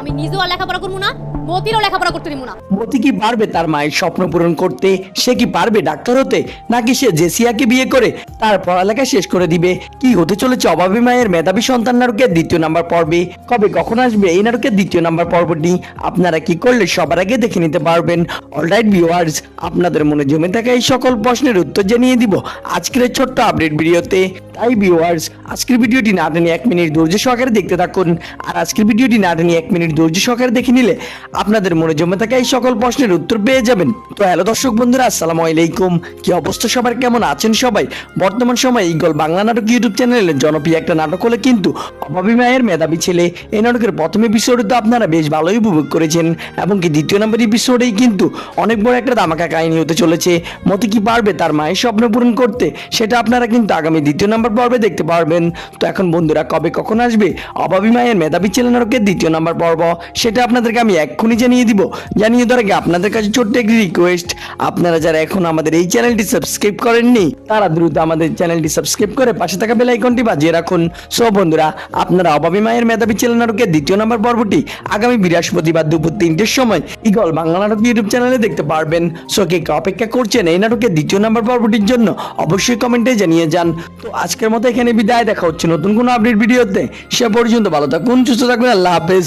আমি নিজেও লেখাপড়া করব না। মতিরও লেখাপড়া করতে দিব না। মতি কি পারবে তার মায়ের স্বপ্ন পূরণ করতে? সে কি পারবে ডাক্তার হতে? নাকি সে জেসিয়াকে বিয়ে করে তার পড়ালেখা শেষ করে দিবে? কি হতে চলেছে অভাবী মায়ের মেধাবী সন্তান নাটকের দ্বিতীয় নাম্বার পর্বে? কবে কখন আসবে এই নাটকের দ্বিতীয় নাম্বার পর্বটি? আপনারা কি করলে সবার আগে দেখে নিতে পারবেন? অলরাইট ভিউয়ার্স আপনাদের মনে জমে থাকা এই সকল প্রশ্নের উত্তর জানিয়ে দিব আজকের ছোট্ট আপডেট ভিডিওতে। তাই ভিউয়ার্স আজকের ভিডিওটি না টেনে এক মিনিট ধৈর্য সহকারে দেখতে থাকুন। আর আজকের ভিডিওটি না টেনে এক মিনিট ধৈর্য সহকারে দেখে নিলে আপনাদের মনে জমে থাকা এই সকল প্রশ্নের উত্তর পেয়ে যাবেন। তো হ্যালো দর্শক বন্ধুরা, আসসালামু আলাইকুম। কি অবস্থা সবার? কেমন আছেন সবাই? বর্তমান সময়ে ইগল বাংলা নাটক ইউটিউব চ্যানেলে জনপ্রিয় একটা নাটক হলে কিন্তু অভাবী মায়ের মেধাবী ছেলে। এই নাটকের প্রথম এপিসোডে তো আপনারা বেশ ভালোই উপভোগ করেছেন এবং কি দ্বিতীয় নম্বর এপিসোডেই কিন্তু অনেক বড় একটা দামাকা কাহিনী হতে চলেছে। মতি কি পারবে তার মায়ের স্বপ্ন পূরণ করতে? সেটা আপনারা কিন্তু আগামী দ্বিতীয় নম্বর পর্বে দেখতে পারবেন। তো এখন বন্ধুরা, কবে কখন আসবে অভাবী মায়ের মেধাবী ছেলে নাটকের দ্বিতীয় নম্বর পর্ব? সেটা আপনাদেরকে আমি এক্ষুনি জানিয়ে দিব। জানিয়ে দেওয়ার আগে আপনাদের কাছে ছোট্ট একটি রিকোয়েস্ট আপনারা যারা এখন আমাদের এই চ্যানেলটি সাবস্ক্রাইব করেননি, তারা দ্রুত আমাদের চ্যানেলটি সাবস্ক্রাইব করে পাশে থাকা বেল আইকনটি বাজিয়ে রাখুন। সো বন্ধুরা, আপনারা অভাবী মায়ের মেধাবী ছেলে নাটকের দ্বিতীয় নম্বর পর্বটি আগামী বৃহস্পতিবার দুপুর তিনটের সময় ইগল বাংলা নাটক ইউটিউব চ্যানেলে দেখতে পারবেন। সো কে অপেক্ষা করছেন এই নাটকের দ্বিতীয় নম্বর পর্বটির জন্য অবশ্যই কমেন্টে জানিয়ে যান। তো আজকের মতো এখানে বিদায়, দেখা হচ্ছে নতুন কোনো আপডেট ভিডিওতে। সে পর্যন্ত ভালো থাকুন, সুস্থ থাকবেন আল্লাহ হাফেজ।